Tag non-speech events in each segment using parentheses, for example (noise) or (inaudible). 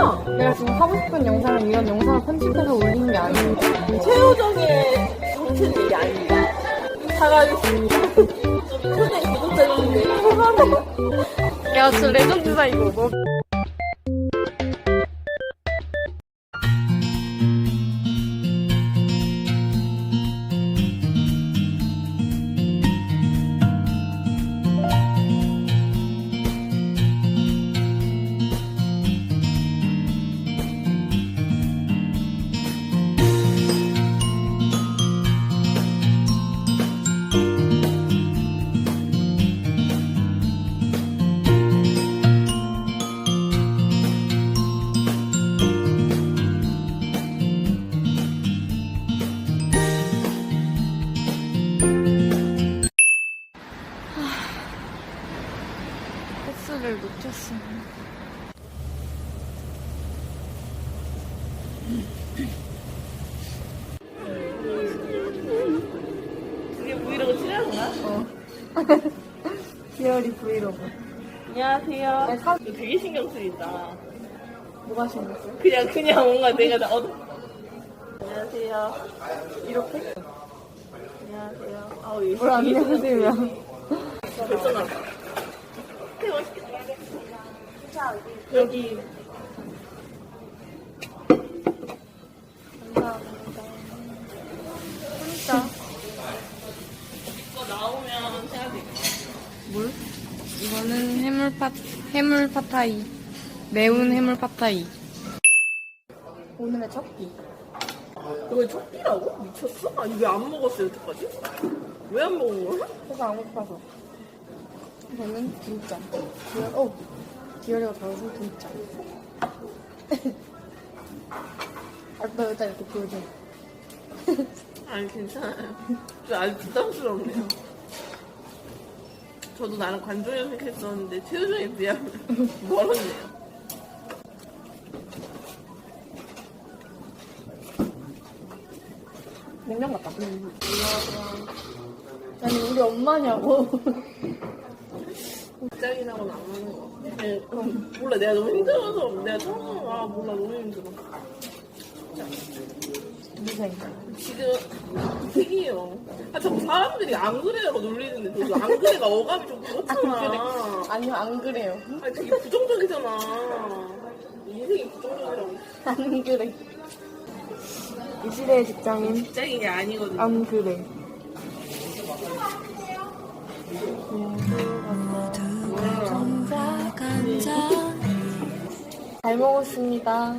뭐야? 내가 지금 하고 싶은 영상은 이런 영상을 편집해서 올리는 게 아니에요. 최우정의 정체는 얘기 아닙니다. 구독자님인데 죄송합니다. 야, 저 레전드다, 이거. 뭐. 버스를 놓쳤어. 이게 브이로그 촬영이야? 디어리 브이로그. 안녕하세요. 네, 사- 이거 되게 신경 쓰인다. 뭐가 생겼어요? 그냥 그냥 뭔가 내가 나 어. 안녕하세요. 이렇게? 안녕하세요. 아우 이뭘 안녕하세요. 벌써 나왔다. 되게 맛있겠다. 여기 감사합니다. 진짜. 이거 나오면 해야 돼. 물? 이거는 해물 파, 해물 파타이. 매운 해물 파타이. 오늘의 첫 끼. 이거 첫끼라고? 미쳤어? 아니 왜 안 먹었어 여태까지? 왜 안 먹은 거야? 그래서 안 고파서. 저는 진짜. 디어, 어. 디어리가 좋아서 진짜. 아빠 여기다 이렇게 보여줘. 아니 괜찮아요. 저 아주 부담스럽네요. 저도 나는 관종 염색했었는데 최우정에 비하면 멀었네요. 냉면 같다. 아니, 우리 엄마냐고. (laughs) 짝이라고는 안 하는 거. 네, 그럼 몰라 내가 너무 힘들어서 내가 처음 아 몰라 너무 힘들어. 무생. 지금 특이해요. 아 자꾸 사람들이 안 그래라고 놀리는데 저도 안 그래가 어감이 좀 그렇잖아. 아니요, 안 그래요. 아니 되게 부정적이잖아. 인생이 부정적이라고. 안 그래. 이 시대의 직장인, 짝이 아니거든. 안 그래. 잘 먹었습니다.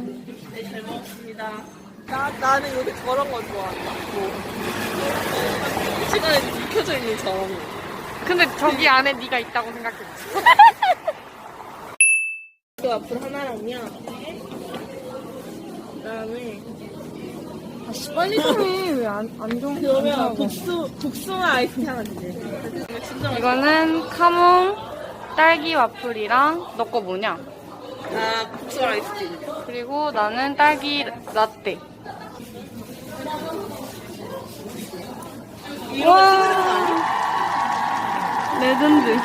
네, 잘 먹었습니다. 나, 나는 여기 저런 거 좋아한다. 뭐. 이 시간에 익혀져 있는 저런 거. 근데 저기 안에 네가 있다고 생각했지. 그 와플 하나랑요. 그 다음에, 아씨, 빨리 좀 해. 왜안 안 좀. 그러면 안 사고. 복수, 복숭아 아이스티 하나 주세요. 진짜 맛있어. 이거는 카몽 딸기 와플이랑 너 거 뭐냐? 아, 복숭아 아이스티. 그리고 나는 딸기 라떼. 아니야? 레전드.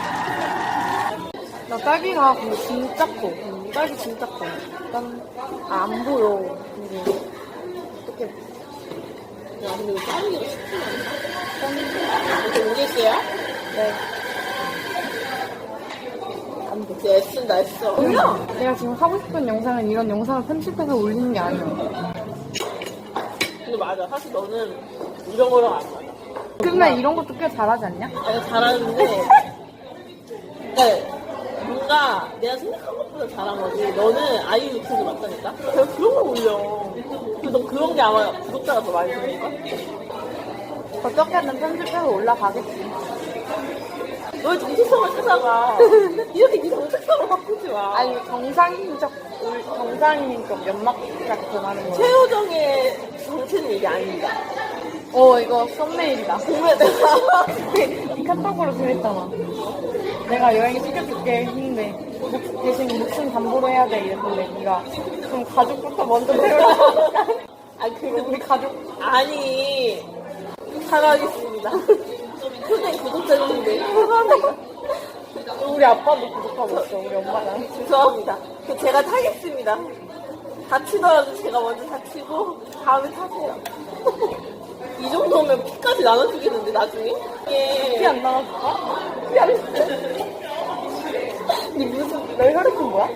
나 딸기가 근데 진짜 커. 음, 딸기 진짜 커. 난, 아, 안 보여. 근데, 어떻게, 야, 근데 이거 자르기가 쉽지 않아. 이렇게 오겠어요? 네. 진짜 애쓴다, 애써. 뭐야? 내가 지금 하고 싶은 영상은 이런 영상을 편집해서 올리는 게 아니야. 근데 맞아. 사실 너는 이런 거랑 안 맞아. 근데 이런 것도 꽤 잘하지 않냐? 내가 잘하는데, 그러니까 뭔가 내가 생각한 것보다 잘한 거지. 너는 아이유 유튜브 맞다니까? 내가 그런 걸 올려. 근데 너 그런 게 아마 구독자가 더 많이 되니까? 어떻게든 편집해서 올라가겠지. 너의 정체성을 찾아가. 이렇게 네 정체성을 바꾸지 마. 아니, 정상인적, 올- 정상인적 연막 같은 하는 거. 최우정의 정체는 얘기 아닙니다. 어, 이거 썸네일이다. 정말 (laughs) 내가 카톡으로 그랬잖아. 내가 여행 시켜줄게 했는데 목- 대신 목숨 담보로 해야 돼 이랬는데 네가 그럼 가족부터 먼저 태우라. 아, 그, 우리 가족 아니, 사과하겠습니다. 구독자님인데. 죄송합니다. 우리 아빠도 구독하고 있어 우리 엄마랑. 죄송합니다. 그 제가 타겠습니다. 다치더라도 제가 먼저 다치고 다음에 타세요. 이 정도면 피까지 나눠주겠는데 나중에? 예. 피안 나왔어? 피안 니 무슨 날 혈액형 뭐야?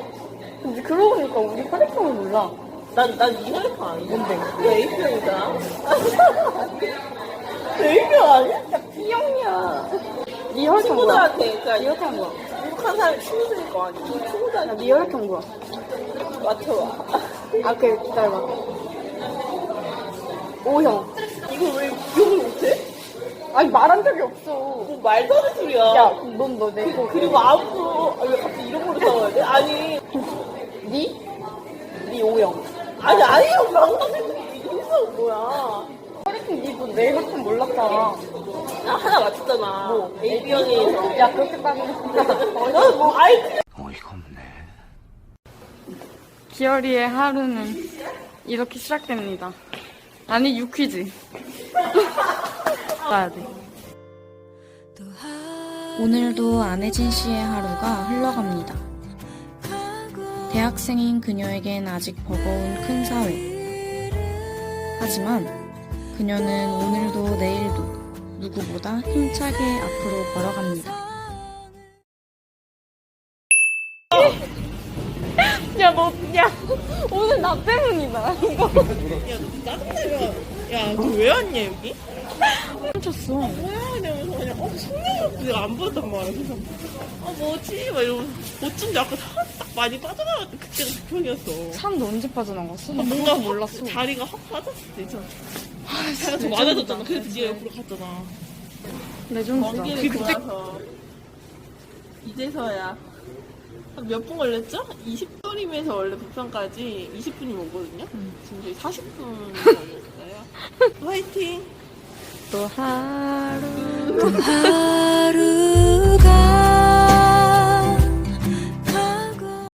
근데 그러고 보니까 우리 혈액형을 몰라. 난, 난 이 혈액형 아니야. 뭔데? 왜 A형이잖아. A형 아니야? 니 혈액형 뭐야? 친구들한테, 니 그니까, 혈액형 뭐야? 욕한 사람이 친구들일 거 아니야. 야, 친구들한테 니 혈액형 뭐야? 맞춰봐. 아, 그, 기다려봐. O형. 이거 왜 기억을 못해? 아니, 말한 적이 없어. 뭐 말도 안 되는 소리야. 야, 넌 너 내 거. 그리고 앞으로, 아, 왜 갑자기 이런 걸로 싸워야 돼? 아니, 니? 니 O형. 아니, 아니요. 방금 이거 뭐야. 혈액형 니도 내 혈액형 몰랐잖아. 나 하나 맞췄잖아. 뭐? AB형에서. 야, 그렇게 따지면. 너 (laughs) 뭐, 아이, 어이가 없네. 기어리의 하루는 이렇게 시작됩니다. 아니, 유퀴즈. 가야 (laughs) 돼. 오늘도 안혜진 씨의 하루가 흘러갑니다. 대학생인 그녀에겐 아직 버거운 큰 사회. 하지만 그녀는 오늘도 내일도 누구보다 힘차게 앞으로 걸어갑니다. 야, 너, 야, 오늘 나 때문이다. 이거. 야, 너왜 왔냐, 여기? 훔쳤어. 뭐야, 이러 내가 안 보였단 말이야. 그래서, 어, 뭐지? 막 이러면서, 어쩐지 아까 사- 딱 많이 빠져나갔는데, 그때가 그 편이었어. 사람도 언제 빠져나갔어? 나 뭔가 뭔가 몰랐어. 자리가 확 빠졌을 때 있잖아. 자리가 좀 많아졌잖아. 그래서 네가 옆으로 갔잖아. 레전드다. 먼 길을 돌아서. 이제서야. 한 몇 분 걸렸죠? 20분이면서 원래 부산까지 20분이 오거든요? 지금 저희 40분 걸렸어요. (laughs) 화이팅! 또 하루. 또 하루